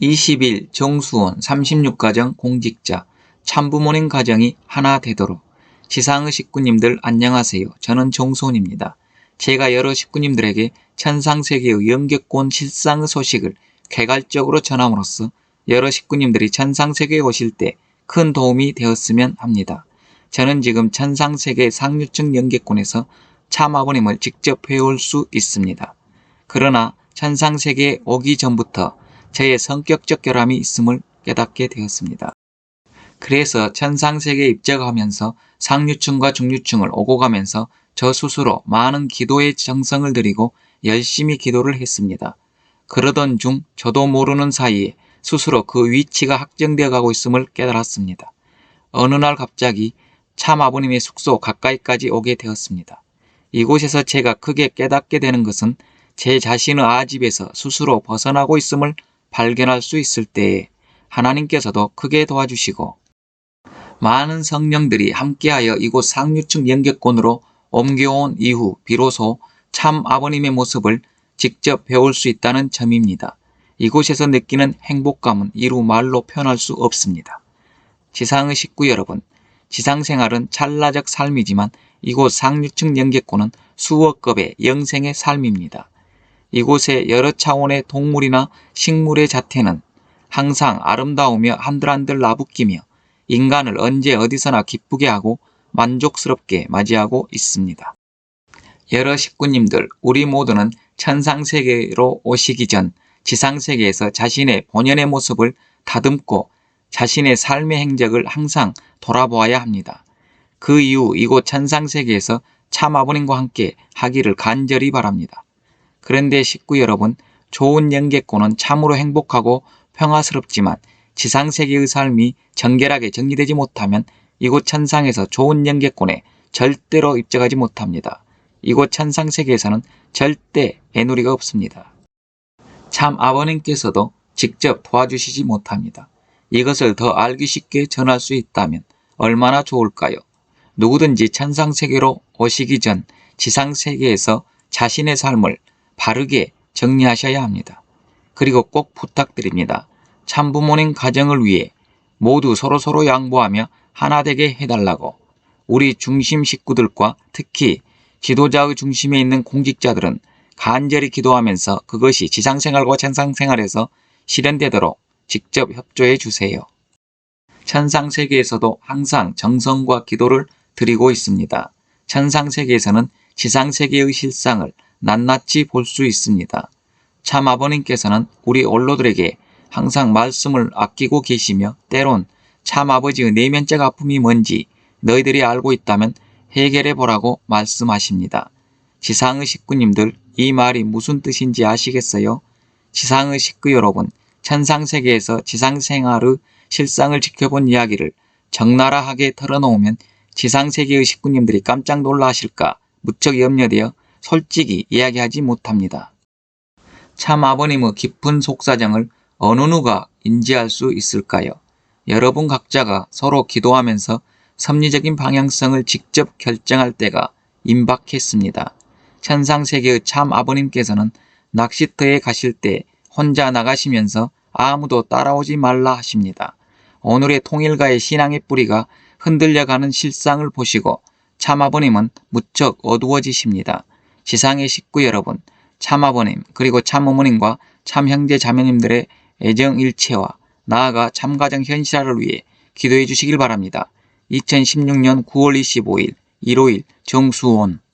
20일 정수원 36가정 공직자 참부모님 가정이 하나 되도록 지상의 식구님들 안녕하세요. 저는 정수원입니다. 제가 여러 식구님들에게 천상세계의 연객권 실상의 소식을 개괄적으로 전함으로써 여러 식구님들이 천상세계에 오실 때 큰 도움이 되었으면 합니다. 저는 지금 천상세계 상류층 연객권에서 참 아버님을 직접 배울 수 있습니다. 그러나 천상세계에 오기 전부터 저의 성격적 결함이 있음을 깨닫게 되었습니다. 그래서 천상세계에 입적하면서 상류층과 중류층을 오고 가면서 저 스스로 많은 기도의 정성을 들이고 열심히 기도를 했습니다. 그러던 중 저도 모르는 사이에 스스로 그 위치가 확정되어 가고 있음을 깨달았습니다. 어느 날 갑자기 참 아버님의 숙소 가까이까지 오게 되었습니다. 이곳에서 제가 크게 깨닫게 되는 것은 제 자신의 아집에서 스스로 벗어나고 있음을 발견할 수 있을 때에 하나님께서도 크게 도와주시고 많은 성령들이 함께하여 이곳 상류층 연객권으로 옮겨온 이후 비로소 참 아버님의 모습을 직접 배울 수 있다는 점입니다. 이곳에서 느끼는 행복감은 이루 말로 표현할 수 없습니다. 지상의 식구 여러분, 지상 생활은 찰나적 삶이지만 이곳 상류층 연객권은 수억 급의 영생의 삶입니다. 이곳의 여러 차원의 동물이나 식물의 자태는 항상 아름다우며 한들한들 나부끼며 인간을 언제 어디서나 기쁘게 하고 만족스럽게 맞이하고 있습니다. 여러 식구님들, 우리 모두는 천상세계로 오시기 전 지상세계에서 자신의 본연의 모습을 다듬고 자신의 삶의 행적을 항상 돌아보아야 합니다. 그 이후 이곳 천상세계에서 참 아버님과 함께 하기를 간절히 바랍니다. 그런데 식구 여러분, 좋은 연계권은 참으로 행복하고 평화스럽지만 지상세계의 삶이 정결하게 정리되지 못하면 이곳 천상에서 좋은 연계권에 절대로 입적하지 못합니다. 이곳 천상세계에서는 절대 애누리가 없습니다. 참 아버님께서도 직접 도와주시지 못합니다. 이것을 더 알기 쉽게 전할 수 있다면 얼마나 좋을까요? 누구든지 천상세계로 오시기 전 지상세계에서 자신의 삶을 바르게 정리하셔야 합니다. 그리고 꼭 부탁드립니다. 참부모님 가정을 위해 모두 서로서로 양보하며 하나 되게 해달라고 우리 중심 식구들과 특히 지도자의 중심에 있는 공직자들은 간절히 기도하면서 그것이 지상생활과 천상생활에서 실현되도록 직접 협조해 주세요. 천상세계에서도 항상 정성과 기도를 드리고 있습니다. 천상세계에서는 지상세계의 실상을 낱낱이 볼 수 있습니다. 참 아버님께서는 우리 원로들에게 항상 말씀을 아끼고 계시며 때론 참 아버지의 내면적 아픔이 뭔지 너희들이 알고 있다면 해결해 보라고 말씀하십니다. 지상의 식구님들 이 말이 무슨 뜻인지 아시겠어요? 지상의 식구 여러분, 천상세계에서 지상생활의 실상을 지켜본 이야기를 적나라하게 털어놓으면 지상세계의 식구님들이 깜짝 놀라실까 무척 염려되어 솔직히 이야기하지 못합니다. 참 아버님의 깊은 속사정을 어느 누가 인지할 수 있을까요? 여러분 각자가 서로 기도하면서 섭리적인 방향성을 직접 결정할 때가 임박했습니다. 천상세계의 참 아버님께서는 낚시터에 가실 때 혼자 나가시면서 아무도 따라오지 말라 하십니다. 오늘의 통일가의 신앙의 뿌리가 흔들려가는 실상을 보시고 참 아버님은 무척 어두워지십니다. 지상의 식구 여러분, 참 아버님 그리고 참 어머님과 참 형제 자매님들의 애정 일체와 나아가 참가정 현실화를 위해 기도해 주시길 바랍니다. 2016년 9월 25일 일요일 정수원